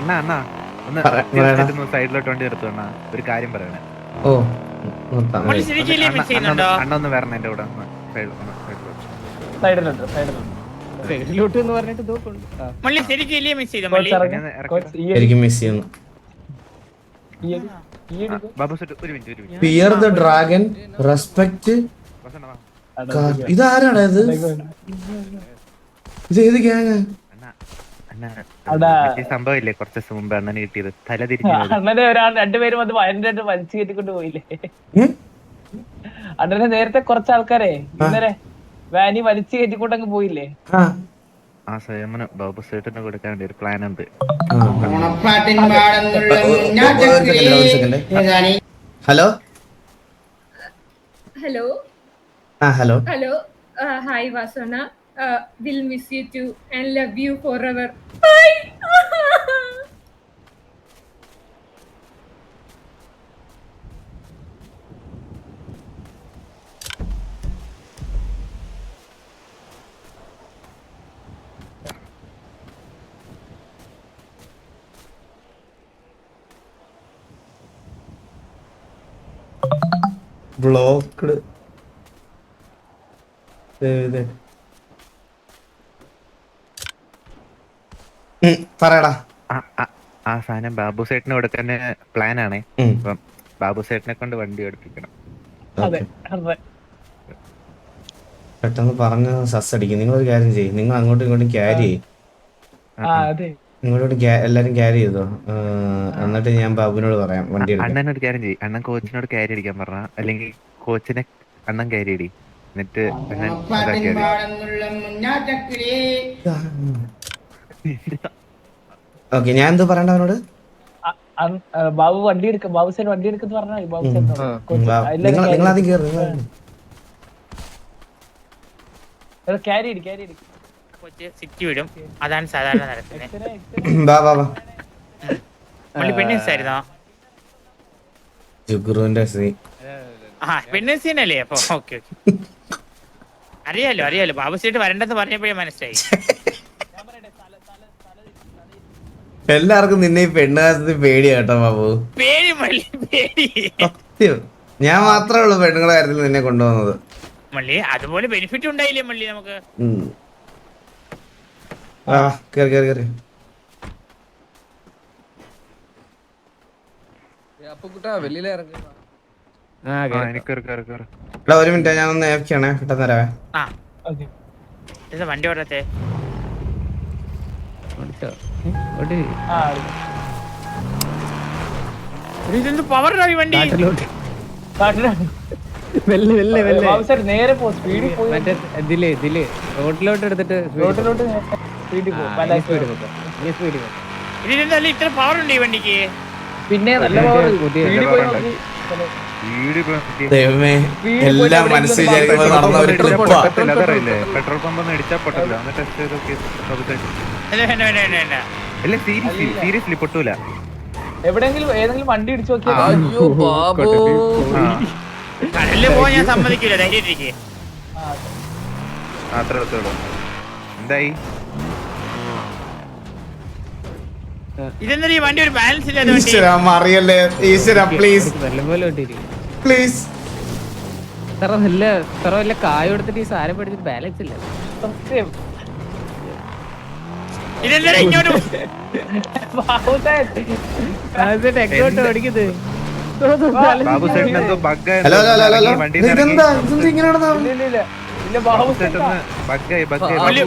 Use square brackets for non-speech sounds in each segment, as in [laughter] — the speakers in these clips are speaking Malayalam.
അണ്ണാ അണ്ണാ ഒന്ന് സൈഡിലോട്ട് വണ്ടി എടുത്തു അണ്ണാ ഒരു കാര്യം പറയണേ ഓ അണ്ണ ഒന്ന് വരണം എന്റെ കൂടെ എന്ന് പറഞ്ഞിട്ട് മള്ളി മിസ് മള്ളി ശരിക്കും മിസ് ചെയ്യുന്നു ഡ്രാഗൺ റെസ്പെക്ട് ഇതാരാണ് ഇത് ഇത് ഏത് ഗ്യാങ് സംഭവില്ലേ കുറച്ച് ദിവസം മുമ്പ് അണ്ണന് കിട്ടിയത് തല തിരിഞ്ഞു അണ്ണനെ രണ്ടുപേരും അത് ഭയങ്കരമായിട്ട് വലിച്ചു കയറ്റിക്കൊണ്ട് പോയില്ലേ അണ്ണനെ നേരത്തെ കുറച്ച് ആൾക്കാരെ ഇന്നലെ വാനി വലിച്ചു കയറ്റിക്കൊണ്ട് അങ്ങ് പോയില്ലേ ആ സേമന ബാബു സേട്ടിന് കൊടുക്കാൻ വേണ്ടി ഒരു പ്ലാൻ ഉണ്ട് hello hello hello hello hi വാസോണ Will miss you too and love you forever. Bye. Blocked. Save it. പറയടാ ആ സാധനം ബാബു സേട്ടിന് കൊടുക്കാൻ പ്ലാൻ ആണേ ബാബു സേട്ടിനെ കൊണ്ട് വണ്ടി എടുപ്പിക്കണം പെട്ടെന്ന് പറഞ്ഞ സസ് അടിക്കും നിങ്ങൾ ഒരു കാര്യം ചെയ്യും നിങ്ങൾ അങ്ങോട്ടും ഇങ്ങോട്ടും ക്യാരി ചെയ്യും നിങ്ങളോട് എല്ലാരും ക്യാരി ചെയ്തോ എന്നിട്ട് ഞാൻ ബാബുവിനോട് പറയാം വണ്ടി അണ്ണനോട് ക്യാരി ചെയ്യും അണ്ണൻ കോച്ചിനോട് ക്യാരി അടിക്കാൻ പറഞ്ഞ അല്ലെങ്കിൽ കോച്ചിനെ അണ്ണൻ ക്യാരി അടി എന്നിട്ട് അണ്ണൻ ഓക്കെ [laughs] ഞാൻ എന്ത് പറയണ്ട അവനോട് ബാബു വണ്ടി എടുക്ക ബാബു സേൻ വണ്ടി എടുക്കുന്ന പറഞ്ഞാൽ ബാബു സേൻ നിങ്ങൾ ആദ്യം കയറി ക്യാരി ക്യാരി സിറ്റി വിടും അതാണ് സാധാരണ നടക്കുന്നത് ജുഗുറുവിന്റെ ആ പെണ്ണിൻസി അല്ലേ അപ്പൊ ഓക്കേ ഓക്കെ അറിയാലോ അറിയാലോ ബാബു സീറ്റ് വരണ്ടെന്ന് പറഞ്ഞപ്പോഴേ മനസ്സിലായി [laughs] എല്ലാവർക്കും നിന്നെ ഈ പെണ്ണുകാലത്ത് പേടി കേട്ടോ ബാബു പേടി മള്ളി പേടി ഞാൻ മാത്രമേ ഉള്ളൂ പെണ്ണുങ്ങളെ കാര്യത്തിൽ നിന്നെ കൊണ്ടുവന്നത് മള്ളി അതുപോലെ ബെനിഫിറ്റ് ഉണ്ടായില്ലേ മള്ളി നമുക്ക് ആ കേറി കേറി കേറി ഒരു മിനിറ്റ് ഞാൻ ഒന്ന് ഏഫ്ക്കാണേ പെട്ടെന്ന് വണ്ടി ഓടത്തെ പവറിലായി വണ്ടി നേരെ പോ സ്പീഡിൽ റോഡിലോട്ട് എടുത്തിട്ട് റോഡിലോട്ട് സ്പീഡിൽ ഇത്ര പവർ ഉണ്ട് ഈ വണ്ടിക്ക് പിന്നെ നല്ല പവർ നടന്ന ഒരു പെട്രോൾ പമ്പ് ഇടിച്ചാൽ പൊട്ടില്ല ടെസ്റ്റ് ചെയ്തൊക്കെ അല്ല സീരിയസ്ലി സീരിയസ്ലി പൊട്ടൂല എവിടെങ്കിലും ഏതെങ്കിലും വണ്ടി ഇടിച്ചു [laughs] കടലില് സമ്മതിക്കില്ല എന്തായി ഈ വണ്ടി ഒരു ബാലൻസ് ഈശ്വര പ്ലീസ് പ്ലീസ് നല്ല സാറേ വല്ല എടുത്തിട്ട് ഈ സാധനം പഠിച്ചിട്ട് ബാലൻസ് ഇല്ല ഇതെന്താ ഇങ്ങോട്ട് ബാബു ചേട്ടൻ ഹലോ ഹലോ ഹലോ ഇതെന്താ ബാബു ചേട്ടൻ ബഗ്ഗായി ബഗ്ഗായി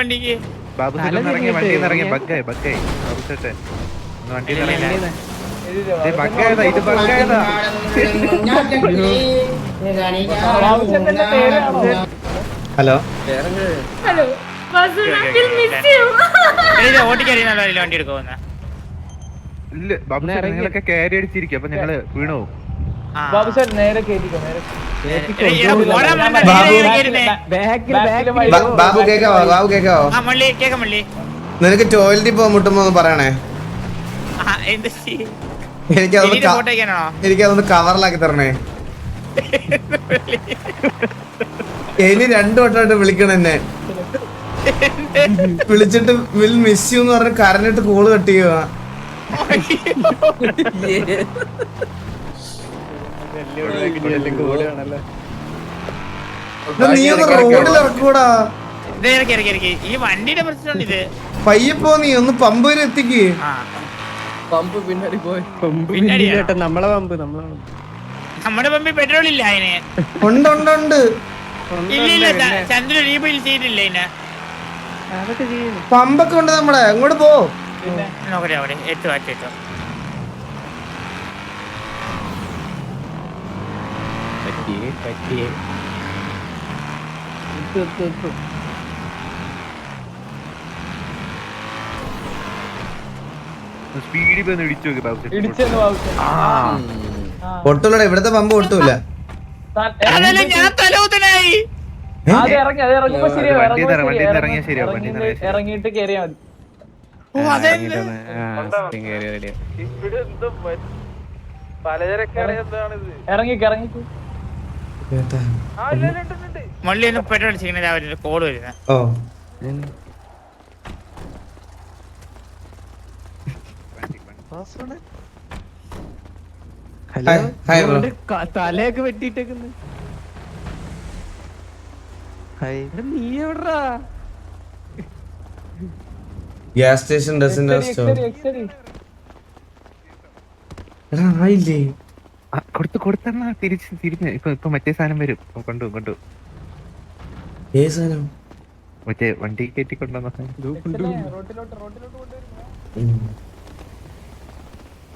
വണ്ടിക്ക് ബാബു ചേട്ടൻ ബഗ്ഗായി ബഗ്ഗായി ബാബു ചേട്ടൻ ഹലോ ഹലോ ഇല്ല ബാബു സാർ നിങ്ങളൊക്കെ കയറി അടിച്ചിരിക്കും അപ്പൊ ഞങ്ങള് വീണു ബാബു സാർ നേരെ നേരെ ബാബു കേക്കാവോ ബാബു കേക്കാവോ നിനക്ക് ടോയ്ലറ്റിൽ പോകാൻ മുട്ടുമ്പോ പറയണേ എനിക്കതൊന്ന് കവറിലാക്കി തരണേ [laughs] ഇനി രണ്ടു വട്ടമായിട്ട് വിളിക്കണം [laughs] വിളിച്ചിട്ട് വിൽ മിസ് യു എന്ന് പറഞ്ഞ് കരഞ്ഞിട്ട് കോള് കട്ട് ചെയ്യുക നീ ഒന്ന് ഈ വണ്ടിയുടെ പോ നീ ഒന്ന് പമ്പ് വരെ എത്തിക്ക് പമ്പ് നമ്മളെ പമ്പ് നമ്മുടെ പമ്പിൽ പെട്രോൾ ഇല്ല അതിന് ഉണ്ട് ഉണ്ട് ഉണ്ട് ചന്ദ്രൻ അതിനെ പമ്പൊക്കെ ഉണ്ട് നമ്മളെ അങ്ങോട്ട് പോ നോക്കട്ടെ ഇവിടത്തെ പമ്പ് പൊട്ടൂല ഞാൻ തലോതനായി ഇറങ്ങിയിട്ട് കേറിയാ മതി മള്ളി ഒന്ന് തലയൊക്കെ വെട്ടിട്ടേക്കുന്നു നീ എവിടാ ഗ്യാസ് സ്റ്റേഷൻ ഡസിന്റെ സ്റ്റോർ എടാ ആയില്ലേ കൊടുത്തു കൊടുത്തെന്നാ തിരിച്ച് തിരിഞ്ഞ് ഇപ്പൊ ഇപ്പൊ മറ്റേ സാധനം വരും കൊണ്ടു കൊണ്ടു ഏ സാധനം മറ്റേ വണ്ടി കയറ്റി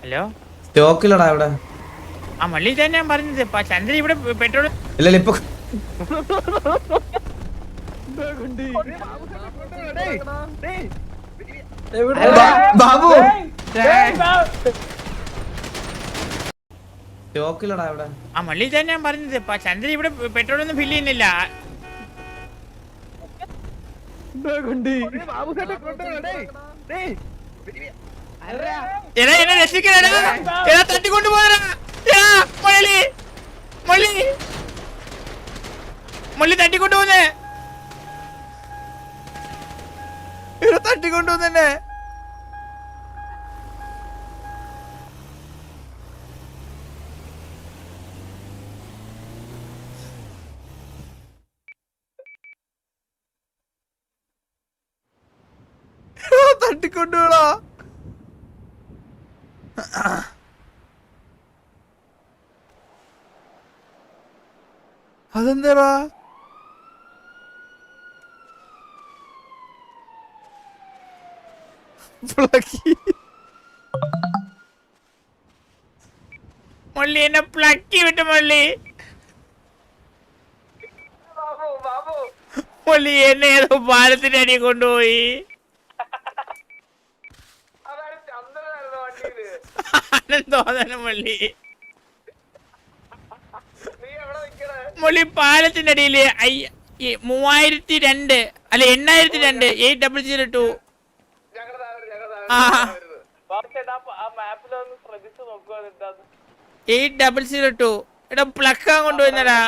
ഹലോ സ്റ്റോക്ക് ഇല്ലടാ ഇവിടെ ആ മള്ളി തന്നെ ഞാൻ പറഞ്ഞത് ചന്ദ്രൻ ഇവിടെ പെട്രോൾ ഇല്ല ഇപ്പൊ [laughs] മള്ളി തന്നെ ഞാൻ പറഞ്ഞത് ചന്ദ്രൻ ഇവിടെ പെട്രോൾ ഒന്നും ഫില്ല് ചെയ്യുന്നില്ല എടാ എന്നെ രക്ഷിക്കണ തട്ടിക്കൊണ്ട് പോയടാ മള്ളി മള്ളി തട്ടിക്കൊണ്ട് പോന്നേ ഇവരെ തട്ടിക്കൊണ്ടുവന്നെ തട്ടിക്കൊണ്ടുപോടാ അതെന്താടാ പ്ലക്കി മള്ളി എന്നെ പ്ലക്കി വിട്ടു മള്ളി മള്ളി എന്നെ ഏതോ പാലത്തിന്റെ അടി കൊണ്ടുപോയി തോന്നണം മള്ളി മള്ളി പാലത്തിന്റെ അടിയിൽ മൂവായിരത്തി രണ്ട് അല്ല എണ്ണായിരത്തി രണ്ട് eight double zero two eight എടാ കൊണ്ടുവന്നടാ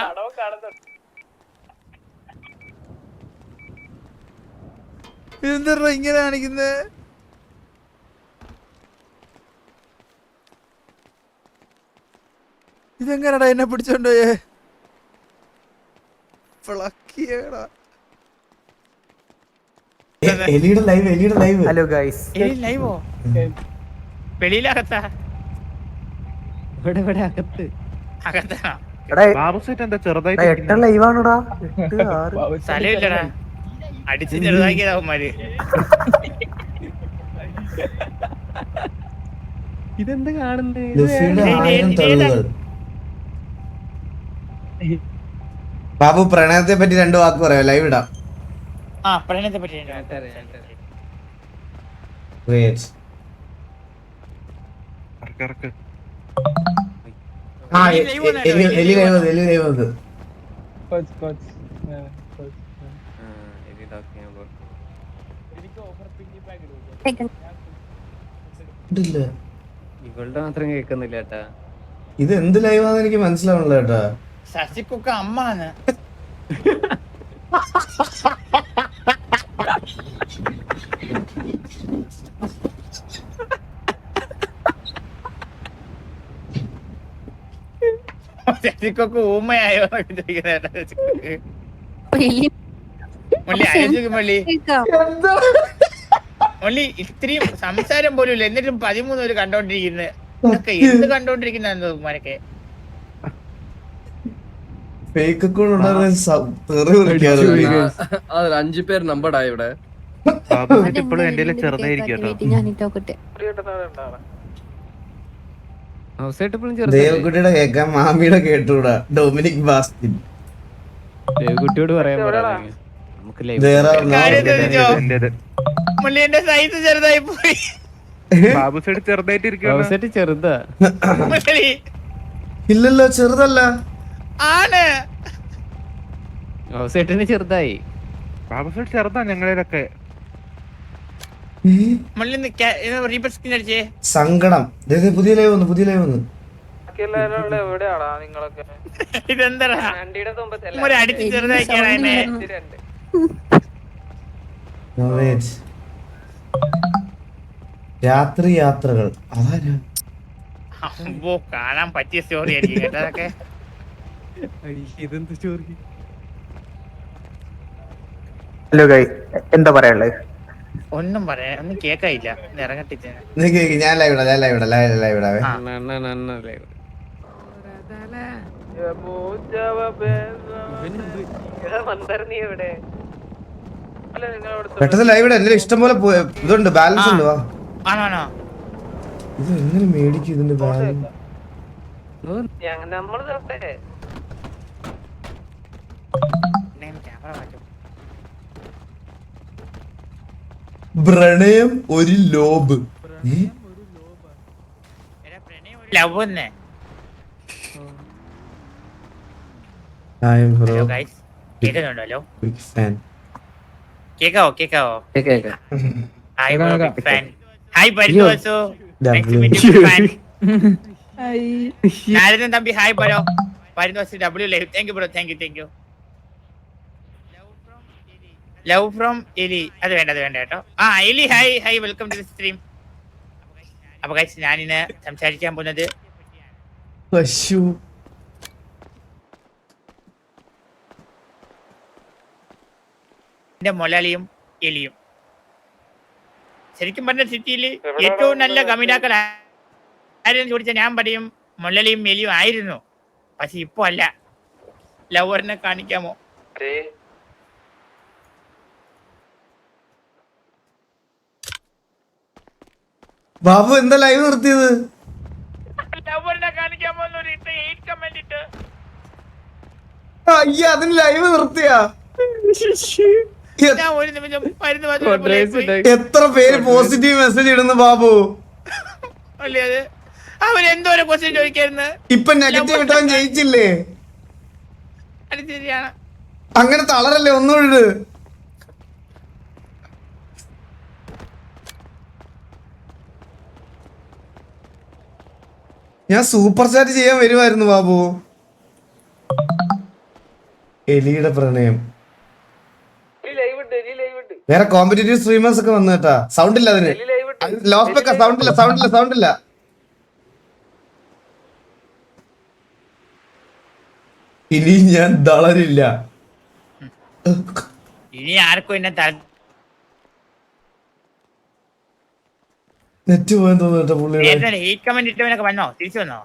ഇതെന്താ ഇങ്ങനെ കാണിക്കുന്നത് ഇതെങ്ങനെടാ എന്നെ പിടിച്ചോണ്ടോയേ പ്ലക്കിയടാ എലിയുടെ ലൈവ് എലിയുടെ ലൈവ് ഹലോ ഗൈസ് എലി ലൈവോ വെളിയിലകത്താ ഇവിടെ ഇവിടെ അകത്ത് അകത്താ ബാബു എന്താ ചെറുതായിട്ട് അടിച്ച് ഇതെന്താ കാണുന്നത് ബാബു പ്രണയത്തെ പറ്റി രണ്ടു വാക്ക് പറയാം ലൈവ് ഇടാം ആ പ്രണയത്തെ പറ്റി ഇവളുടെ മാത്രം കേക്കുന്നില്ല ഏട്ടാ ഇത് എന്ത് ലൈവാന്ന് എനിക്ക് മനസ്സിലാവണല്ലോ ഏട്ടാ ശശിക്കൊക്കെ അമ്മാണ് [laughs] ഇത്രയും സംസാരം പോലും ഇല്ല എന്നിട്ടും പതിമൂന്ന് പേര് കണ്ടോണ്ടിരിക്കുന്നത് എന്ത് കണ്ടോണ്ടിരിക്കുന്ന മനക്കെ അഞ്ചു പേര് നമ്പടാ ഇവിടെ മാമിയുടെ കേട്ടുകൂടാ ഡൊമിനിക് ബാസ്റ്റിൻ സൈസ് ചെറുതായി പോയി ചെറുതായിട്ട് ചെറുതാ ഇല്ലല്ലോ ചെറുതല്ല ആണ് ഓസേട്ടിന് ചെറുതായി ബാബുസേട്ട് ചെറുതാ ഞങ്ങളിലൊക്കെ പുതിയ നിങ്ങളൊക്കെ അടിച്ച് രാത്രി യാത്രകൾ അതാരാ കാണാൻ പറ്റിയ സ്റ്റോറി ആയിരിക്കും കേട്ടോ ഇതെന്ത് സ്റ്റോറി ഹലോ ഗൈ എന്താ പറയാനുള്ളത് ഒന്നും പറയാ ഒന്നും കേക്കായില്ല ഇറങ്ങട്ടില്ല ഞാൻ ലൈവ് ഇടാം ഞാൻ ലൈവ് ഇടാം ലൈവ് ലൈവ് ഇടാവേ പെട്ടെന്ന് ലൈവ് ഇടാം ഇഷ്ടം പോലെ ഇതുണ്ട് ബാലൻസ് ഉണ്ട് വാ ഇത് എങ്ങനെ മേടിക്കും ഇതിന്റെ ബാലൻസ് നമ്മൾ പ്രണയം ഒരു ലോബ് കേക്കാവോ hi hi W live thank you bro thank you thank you love from എലി അത് വേണ്ട അത് വേണ്ട കേട്ടോ ആ എലി hi hi welcome to the stream അപ്പൊ കഴിച്ച് ഞാനിന്ന് സംസാരിക്കാൻ പോകുന്നത് പശു എന്റെ മൊലാലിയും എലിയും ശരിക്കും പറഞ്ഞ സിറ്റിയിൽ ഏറ്റവും നല്ല കമിതാക്കൾ ആരെന്ന് ചോദിച്ചാൽ ഞാൻ പറയും മൊല്ലലിയും എലിയും ആയിരുന്നു പക്ഷെ ഇപ്പൊ അല്ല ലവറിനെ കാണിക്കാമോ ബാബു എന്താ ലൈവ് നിർത്തിയത് അയ്യ അതിന് ലൈവ് നിർത്തിയാ എത്ര പേര് പോസിറ്റീവ് മെസ്സേജ് ഇടുന്നു ബാബു ഇപ്പൊ നെഗറ്റീവ് ഇട്ടാൻ ജയിച്ചില്ലേ അങ്ങനെ തളരല്ലേ ഒന്നും ഇട് ഞാൻ സൂപ്പർ ചാറ്റ് ചെയ്യാൻ വരുമായിരുന്നു ബാബു എലിയുടെ പ്രണയം വേറെ കോമ്പറ്റേറ്റീവ് സ്ട്രീമേഴ്സ് ഒക്കെ വന്നു കേട്ടാ സൗണ്ട് ഇല്ല അതിന് ലോസ്പെക്ക സൗണ്ട് ഇല്ല സൗണ്ട് ഇല്ല സൗണ്ട് ഇല്ല ഇനി ഞാൻ തളരില്ല ഇനി ആർക്കും എന്നെ നെറ്റ് പോയെന്ന് തോന്നുന്നു പുള്ളിയുടെ ഹീറ്റ് കമന്റ് വന്നോ തിരിച്ചു വന്നോ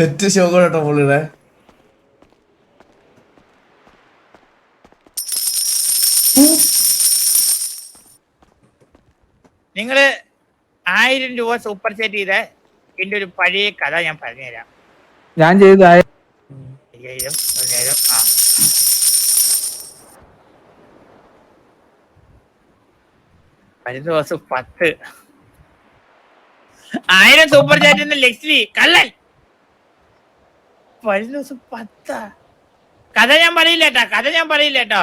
നെറ്റ് ശോകം കേട്ടോ പുള്ളിയുടെ നിങ്ങള് ആയിരം രൂപ സൂപ്പർ സെറ്റ് ചെയ്ത എന്റെ ഒരു പഴയ കഥ ഞാൻ പറഞ്ഞുതരാം ഞാൻ ചെയ്തായിരം ആയിരം പതിനായിരം ആ കഴിഞ്ഞ ദിവസം പത്ത് ആയിരം സൂപ്പർ ചാറ്റ് എന്ന ലക്ഷ്മി കള്ളൻ കഴിഞ്ഞ ദിവസം പത്താ കഥ ഞാൻ പറയില്ല കേട്ടോ കഥ ഞാൻ പറയില്ല കേട്ടോ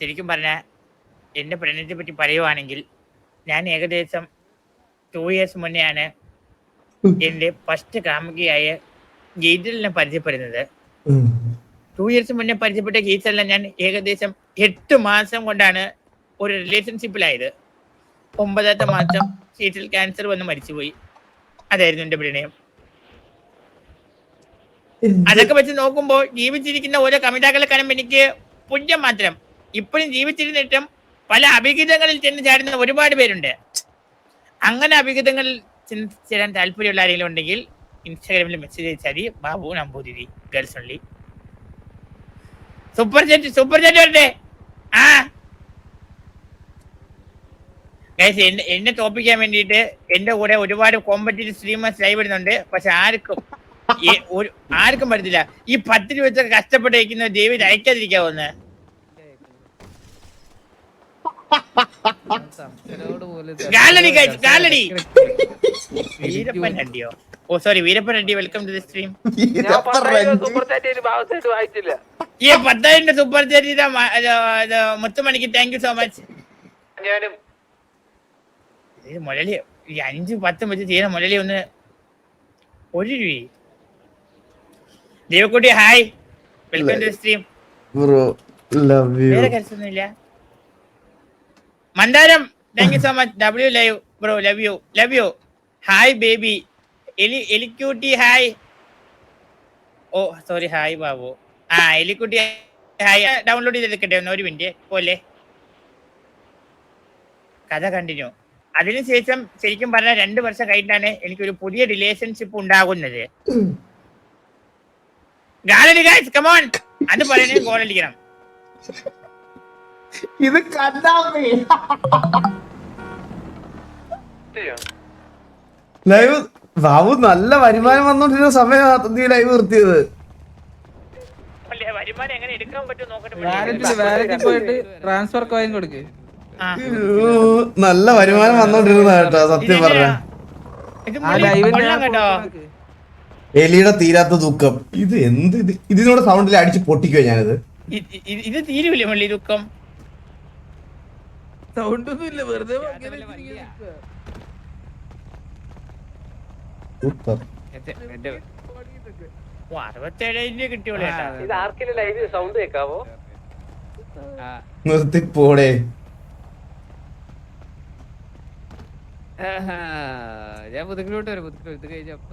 ശരിക്കും പറഞ്ഞ എന്റെ പ്രണയത്തെ പറ്റി പറയുവാണെങ്കിൽ ഞാൻ ഏകദേശം ടു ഇയേഴ്സ് മുന്നെയാണ് എന്റെ ഫസ്റ്റ് കാമുകിയായ ഗീറ്റലിനെ പരിചയപ്പെടുന്നത് ടു ഇയേഴ്സ് മുന്നേ പരിചയപ്പെട്ട കേസെല്ലാം ഞാൻ ഏകദേശം എട്ട് മാസം കൊണ്ടാണ് ഒരു റിലേഷൻഷിപ്പിലായത് ഒമ്പതാമത്തെ മാസം സീറ്റിൽ ക്യാൻസർ വന്ന് മരിച്ചുപോയി അതായിരുന്നു എൻ്റെ പ്രണയം അതൊക്കെ വെച്ച് നോക്കുമ്പോൾ ജീവിച്ചിരിക്കുന്ന ഓരോ കമിതാക്കളെ കാണുമ്പോൾ എനിക്ക് പുണ്യം മാത്രം ഇപ്പോഴും ജീവിച്ചിരുന്നിട്ടും പല അഭിഗിതങ്ങളിൽ ചെന്ന് ചാടുന്ന ഒരുപാട് പേരുണ്ട് അങ്ങനെ അഭിഗിതങ്ങളിൽ ചെന്ന് ചേരാൻ താല്പര്യമുള്ള ആരെങ്കിലും ഉണ്ടെങ്കിൽ ഇൻസ്റ്റാഗ്രാമിൽ മെസ്സേജ് അയച്ചാൽ Babu Namboothiri girls only super jet super jet വരട്ടെ ആ ഗൈസ് എന്നെ എന്നെ തോപ്പിക്കാൻ വേണ്ടിയിട്ട് എന്റെ കൂടെ ഒരുപാട് കോമ്പറ്റീവ് സ്ട്രീമേഴ്സ് ലൈവ് ഇടുന്നുണ്ട് പക്ഷെ ആർക്കും ആർക്കും പറ്റത്തില്ല ഈ പത്ത് രൂപ വെച്ച് കഷ്ടപ്പെട്ടിരിക്കുന്ന ദൈവം അയക്കാതിരിക്കാവുന്ന ഗാലറി ഗൈസ് വീരപ്പൻ അടിയോ ഓ സോറി വീരപ്പൻ അടി welcome to the stream super ഈ പത്തായിരം സൂപ്പർ ചേച്ചിയുടെ മുത്തുമണിക്ക് താങ്ക് യു സോ മച്ച് ഞാനും മുരളി ഈ അഞ്ച് പത്തും വെച്ച് ചെയ്യുന്ന മുരളി ഒന്ന് ഒരു രൂപ Devakutty hi welcome to stream bro love you വേറെ കരസൊന്നുമില്ല മന്ദാരം thank you so much W live bro love you love you hi baby എലി എലിക്യൂട്ടി hi oh sorry hi Babu ആ എലിക്കുട്ടി ഹായ് ഡൗൺലോഡ് ചെയ്തെടുക്കട്ടെ ഒന്ന് ഒരു മിനിറ്റ് പോലെ കഥ കണ്ടിന്യൂ അതിനുശേഷം ശരിക്കും പറഞ്ഞാൽ രണ്ട് വർഷം കഴിഞ്ഞാണ് എനിക്ക് ഒരു പുതിയ റിലേഷൻഷിപ്പ് ഉണ്ടാകുന്നത് ഗാലടി ഗായ്സ് കമോൺ അത് പറയുന്നത് ഗോൾ അടിക്കണം ഇത് ലൈവ് ബാബു നല്ല വരുമാനം വന്നോണ്ടിരുന്ന സമയം നീ ലൈവ് നിർത്തിയത് എങ്ങനെ എടുക്കാൻ പോയിട്ട് ട്രാൻസ്ഫർ കോയിൻ കൊടുക്ക് നല്ല വരുമാനം വന്നോണ്ടിരുന്ന കേട്ടോ സത്യം പറഞ്ഞോ എലിയുടെ തീരാത്ത ദുഃഖം ഇത് എന്ത് ഇത് ഇതിനോട് സൗണ്ടിൽ അടിച്ച് പൊട്ടിക്കോ ഞാനിത് ഇത് തീരുമില്ല മള്ളി ദുഃഖം സൗണ്ടൊന്നും ഇല്ല വെറുതെ നിർത്തിപ്പോടെ ഞാൻ മുതുകിലോട്ട് വരും മുതുകിലോട്ട് ഇത് കഴിഞ്ഞ [laughs]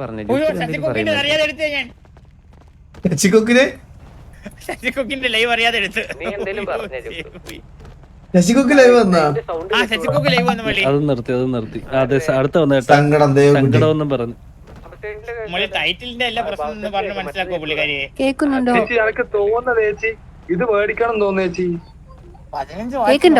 പറഞ്ഞു ശശികുക്കിന്റെ ലൈവ് അറിയാതെ എടുത്ത് നീ എന്തെങ്കിലും പറഞ്ഞു ലൈവ് ആ ലൈവ് വന്ന മള്ളി അടുത്ത പറഞ്ഞു മള്ളി ടൈറ്റിലിന്റെ എല്ലാ ഇത്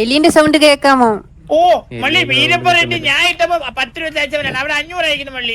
എലി എലിന്റെ സൗണ്ട് കേക്കാമോ ഓ മള്ളി വീരപ്പ ഞാൻ ഇട്ടപ്പോ പത്ത് രൂപ അവിടെ അഞ്ഞൂറ് അയക്കുന്നു മള്ളി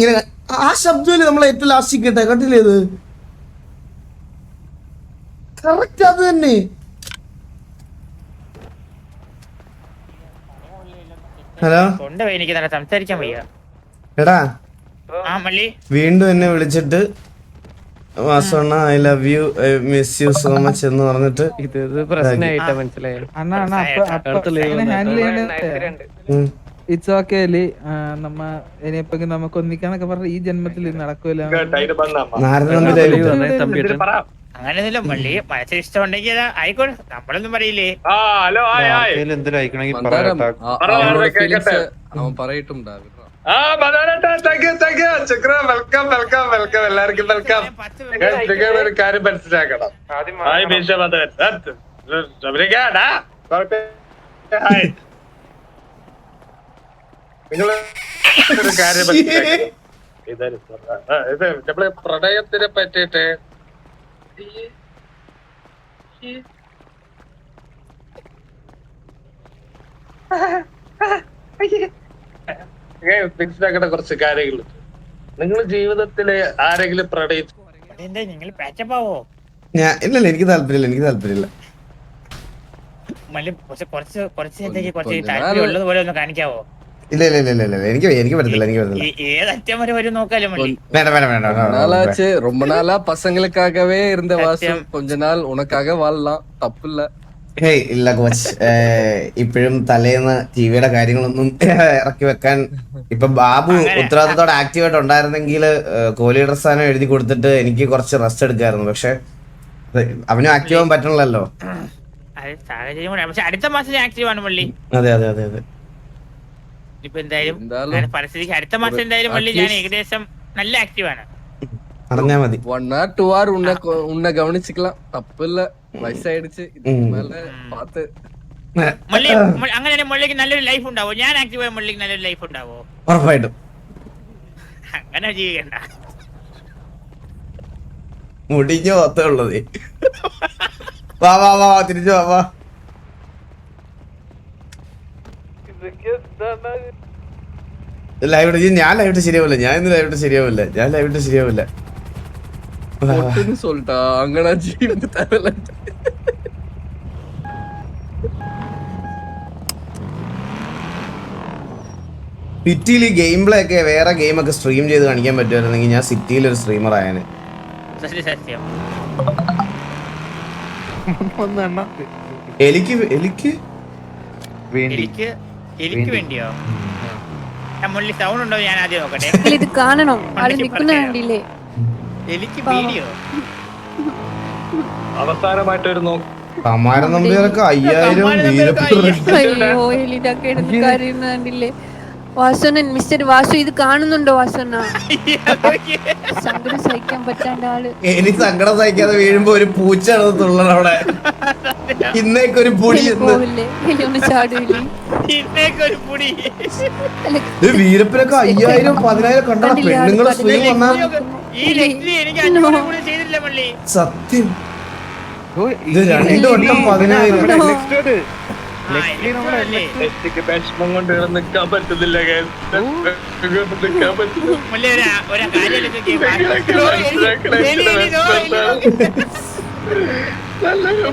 ഇങ്ങനെ ആ ശബ്ദമല്ലേ നമ്മൾ ഏറ്റവും ലാസ്റ്റ് കേട്ടെ കണ്ടില്ലേ അത് കറക്റ്റ് അത് തന്നെ ഹലോ എടാ വീണ്ടും എന്നെ വിളിച്ചിട്ട് വാസണ്ണ I love you miss you so much എന്ന് പറഞ്ഞിട്ട് മനസ്സിലായി ഇറ്റ്സ് ഓക്കെ അല്ലേ നമ്മ ഇനിയിപ്പോ നമുക്ക് ഒന്നിക്കാന്നൊക്കെ പറഞ്ഞ ഈ ജന്മത്തിൽ നടക്കൂല അങ്ങനെയൊന്നുമില്ല ഇഷ്ടമുണ്ടെങ്കിൽ നമ്മളൊന്നും അവൻ ഒരു കാര്യം മനസ്സിലാക്കണം നിങ്ങൾ ഒരു ആ, നമ്മള് പ്രണയത്തിനെ പറ്റിട്ട് മനസ്സിലാക്കേണ്ട കുറച്ച് കാര്യങ്ങളുണ്ട് നിങ്ങൾ ജീവിതത്തില് ആരെങ്കിലും പ്രണയിച്ചു അതെന്താ ഞാൻ ഇല്ലല്ല എനിക്ക് താല്പര്യമില്ല എനിക്ക് താല്പര്യമില്ല കുറച്ച് കുറച്ച് കുറച്ച് താല്പര്യം ഉള്ളത് പോലെ ഒന്ന് കാണിക്കാവോ ഇല്ല ഇല്ല ഇല്ല ഇല്ല ഇല്ല എനിക്ക് എനിക്ക് പറ്റത്തില്ല എനിക്ക് പറ്റത്തില്ല ഈ- ഏത് അറ്റം വരെ വരും നോക്കാലോ മല്ലി വേണ്ട വേണ്ട വേണ്ട വേണ്ട, വേണ്ട நாளாச்சு ரொம்ப நாளா பசங்களுக்காகவே இருந்த வாசு சத்தியம். கொஞ்ச நாள் உனக்காக வாழலாம் தப்பு இல்ல ഹേയ് ഇല്ല കോച്ച് ഇപ്പോഴും തലേന്ന് ടിവിയുടെ കാര്യങ്ങളൊന്നും ഇറക്കി വെക്കാൻ ഇപ്പൊ ബാബു അങ്ങനെ. ഉത്തരവാദിത്തത്തോടെ ആക്റ്റീവായിട്ട് ഉണ്ടായിരുന്നെങ്കിൽ കോഹ്ലിയുടെ സ്ഥാനം എഴുതി കൊടുത്തിട്ട് എനിക്ക് കുറച്ച് റെസ്റ്റ് എടുക്കായിരുന്നു പക്ഷെ അവനും ആക്റ്റീവ് ആവാൻ പറ്റണല്ലോ അത് സാഹചര്യം കൂടെ പക്ഷെ അടുത്ത മാസം ആക്റ്റീവ് ആണ് മള്ളി അതെ അതെ അതെ അതെ ഇപ്പൊ എന്തായാലും എന്തായാലും ഞാൻ പരിസ്ഥിതിക്ക് അടുത്ത മാസം എന്തായാലും മള്ളി ഞാൻ At least- ഏകദേശം നല്ല ആക്റ്റീവ് ആണ് അറിഞ്ഞാ മതി ஒன் ஆர் டூ ஆர் உன்னை கொ- உன்னை கவனிச்சுக்கலாம் தப்பு இல்ல வயசாயிடுச்சு இதுக்கு ம். மேல பார்த்து മള്ളി മ- അങ്ങനെ മള്ളിക്ക് നല്ലൊരു ലൈഫ് ഉണ്ടാവോ ഞാൻ ആക്റ്റീവ് ആയ മള്ളിക്ക് നല്ലൊരു ലൈഫ് ഉണ്ടാവോ ഉറപ്പായിട്ടും അങ്ങനെ ജീവിക്കണ്ട മുടിഞ്ഞ മൊത്തം ഉള്ളത് വാ വാ വാ വാ, തിരിച്ചു വാ വാ ലൈവ് ഇട്ട് ഞാൻ ലൈവ് ഇട്ട് ശരിയാവില്ല ഞാൻ ഇന്ന് ലൈവ് ഇട്ട് ശരിയാവില്ല ഞാൻ ലൈവ് ഇട്ട് ശരിയാവില്ല വാ, വാ. பொட்டுன்னு சொல்லிட்டா அங்கனா ஜீவனுக்கு தேவையில்ல സിറ്റിയിൽ ഈ ഗെയിം പ്ലേ ഒക്കെ വേറെ ഗെയിം ഒക്കെ സ്ട്രീം ചെയ്ത് കാണിക്കാൻ പറ്റുമായിരുന്നെങ്കിൽ ഞാൻ സിറ്റിയിൽ ഒരു സ്ട്രീമർ ആയാന് സത്യം സത്യം ഒന്ന് എണ്ണ എനിക്ക് എനിക്ക് വേണ്ടി എനിക്ക് വേണ്ടിയോ മുള്ളി സൗണ്ട് ഉണ്ടോ ഞാൻ ആദ്യം നോക്കട്ടെ ഇത് കാണണം എനിക്ക് വീഡിയോ അവസാനമായിട്ട് ഒരു അയ്യോ മിസ്റ്റർ ഇത് കാണുന്നുണ്ടോ സഹിക്കാൻ ഇനി സങ്കടം സഹിക്കാതെ വീഴുമ്പോ ഒരു പൂച്ച തുള്ളണം അവിടെ ഇന്നേക്കൊരു പുളി വീരപ്പിലൊക്കെ അയ്യായിരം പതിനായിരം കണ്ടാ പെണ്ണുങ്ങൾ സ്ത്രീ ഈ എനിക്ക് കൂടി ചെയ്തില്ല സത്യം ഇത് രണ്ടു വട്ടം പതിനായിരം പറ്റുന്നില്ല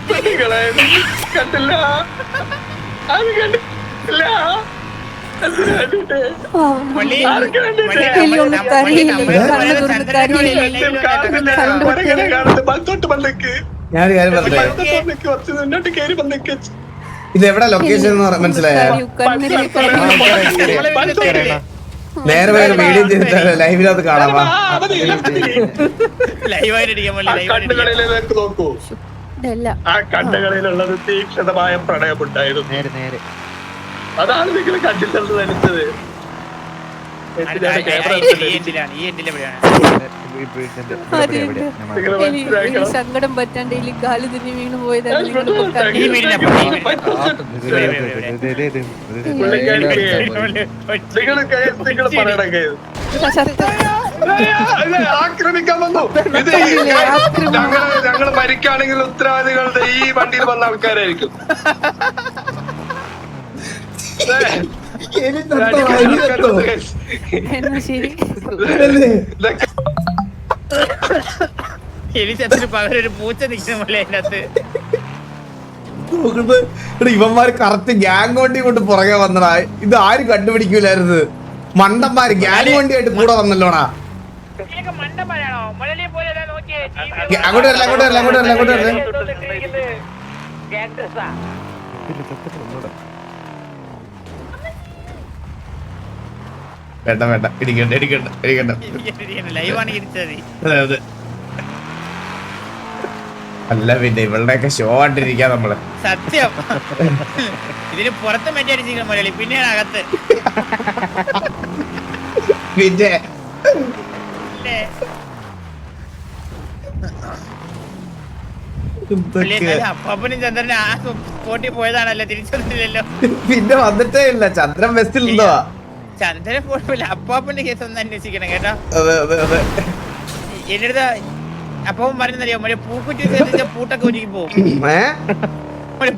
പറ്റുന്നില്ല കണ്ടില്ല ഞാൻ കാര്യം ഇത് എവിടെ ലൊക്കേഷൻ എന്ന് മനസ്സിലായോ നേരെ വേറെ വീഡിയോ ചെയ്തിട്ട് ലൈവിനകത്ത് കാണാം ലൈവായിട്ട് നോക്കൂ ആ കണ്ണുകളിലുള്ളത് തീക്ഷണമായ പ്രണയമുണ്ടായിരുന്നു നേരെ നേരെ അതാണ് നിങ്ങൾ കണ്ടിട്ടുള്ളത് ധരിച്ചത് സങ്കടം പറ്റാണ്ട് ഈ കാല് തന്നെ വീണു പോയതാണ് നിങ്ങൾ ആക്രമിക്കാൻ വന്നു ഇത് ഞങ്ങൾ ഞങ്ങൾ മരിക്കുകയാണെങ്കിൽ ഉത്തരവാദികളുടെ ഈ വണ്ടിയിൽ വന്ന ആൾക്കാരായിരിക്കും എലിച്ചത്തിന് പകരം ഒരു പൂച്ച നിൽക്കുന്ന പോലെ അതിൻ്റെ അകത്ത് നോക്കുമ്പോ ഇവന്മാര് കറക്റ്റ് ഗ്യാങ് വണ്ടി കൊണ്ട് പുറകെ വന്നടാ ഇത് ആരും കണ്ടുപിടിക്കൂലായിരുന്നു മണ്ടന്മാര് ഗ്യാങ് വണ്ടിയായിട്ട് കൂടെ വന്നല്ലോടാ അങ്ങോട്ട് വരില്ല അങ്ങോട്ട് അങ്ങോട്ട് വരില്ല അങ്ങോട്ട് വരില്ല വേണ്ട വേണ്ട ഇടിക്കണ്ട ഇടിക്കണ്ട ഇടിക്കണ്ട അതെ അതെ അല്ല പിന്നെ ഇവളുടെയൊക്കെ ഷോ ആയിട്ടിരിക്കാ നമ്മള് സത്യം ഇതിന് പുറത്ത് മെറ്റടിച്ചിരിക്കണം മലയാളി പിന്നെയാണ് അകത്ത് പിന്നെ പിന്നെ ആ പിന്നെ വന്നിട്ടേ ഇല്ല ചന്ദ്രൻ വെസ്റ്റിൽ ഉണ്ടോ ചന്ദ്രൻ പോയില്ല അപ്പാപ്പന്റെ കേസ് ഒന്ന് അന്വേഷിക്കണം കേട്ടോ എന്റെ അടുത്ത അപ്പം പറയുന്നറിയോ മറ്റേ പൂക്കുറ്റി വെച്ച് കത്തിച്ച പൂട്ടൊക്കെ ഒരുക്കി പോകും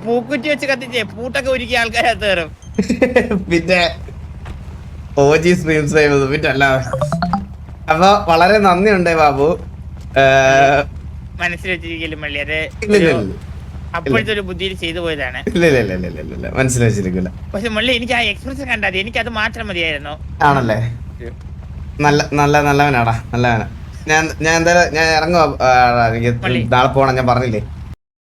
പൂക്കുറ്റി വെച്ച് കത്തിച്ചേ പൂട്ടൊക്കെ ഒരുക്കി ആൾക്കാരത്ത് കയറും പിന്നെ ഓജി സ്ട്രീം സേവ് പിന്നെ അല്ലാതെ അപ്പൊ വളരെ നന്ദിയുണ്ട് ബാബു മനസ്സിൽ വെച്ചിരിക്കലും മള്ളിയാരെ അപ്പോഴത്തെ ഒരു ബുദ്ധിയിൽ ചെയ്തു പോയതാണ് മനസ്സിൽ വെച്ചിരിക്കില്ല പക്ഷെ മള്ളി എനിക്ക് ആ എക്സ്പ്രഷൻ കണ്ടാതി എനിക്ക് അത് മാത്രം മതിയായിരുന്നു ആണല്ലേ നല്ല നല്ല നല്ലവനാടാ നല്ലവനാ ഞാൻ ഞാൻ എന്തായാലും ഞാൻ ഇറങ്ങുവാ നാളെ പോണം ഞാൻ പറഞ്ഞില്ലേ